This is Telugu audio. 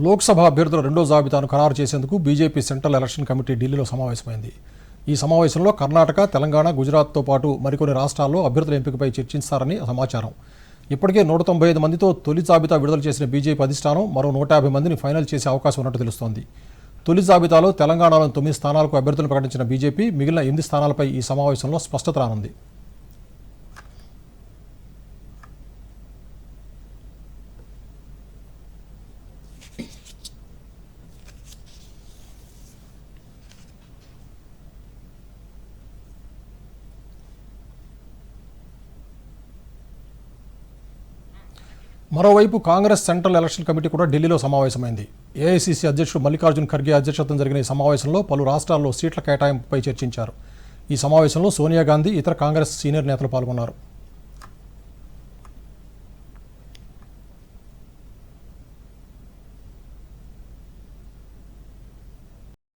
లోక్సభ అభ్యర్థుల రెండో జాబితాను ఖరారు చేసేందుకు బీజేపీ సెంట్రల్ ఎలక్షన్ కమిటీ ఢిల్లీలో సమావేశమైంది. ఈ సమావేశంలో కర్ణాటక తెలంగాణ గుజరాత్తో పాటు మరికొన్ని రాష్ట్రాల్లో అభ్యర్థుల ఎంపికపై చర్చిస్తారని సమాచారం. ఇప్పటికే నూట తొంభై ఐదు మందితో తొలి జాబితా విడుదల చేసిన బీజేపీ అధిష్టానం మరో నూట యాభై మందిని ఫైనల్ చేసే అవకాశం ఉన్నట్టు తెలుస్తోంది. తొలి జాబితాలో తెలంగాణలోని తొమ్మిది స్థానాలకు అభ్యర్థులను ప్రకటించిన బీజేపీ మిగిలిన ఎనిమిది స్థానాలపై ఈ సమావేశంలో స్పష్టత రానుంది. మరోవైపు కాంగ్రెస్ సెంట్రల్ ఎలక్షన్ కమిటీ కూడా ఢిల్లీలో సమావేశమైంది. ఏఐసీసీ అధ్యక్షుడు మల్లికార్జున్ ఖర్గే అధ్యక్షతన జరిగిన ఈ సమావేశంలో పలు రాష్ట్రాల్లో సీట్ల కేటాయింపుపై చర్చించారు. ఈ సమావేశంలో సోనియా గాంధీ ఇతర కాంగ్రెస్ సీనియర్ నేతలు పాల్గొన్నారు.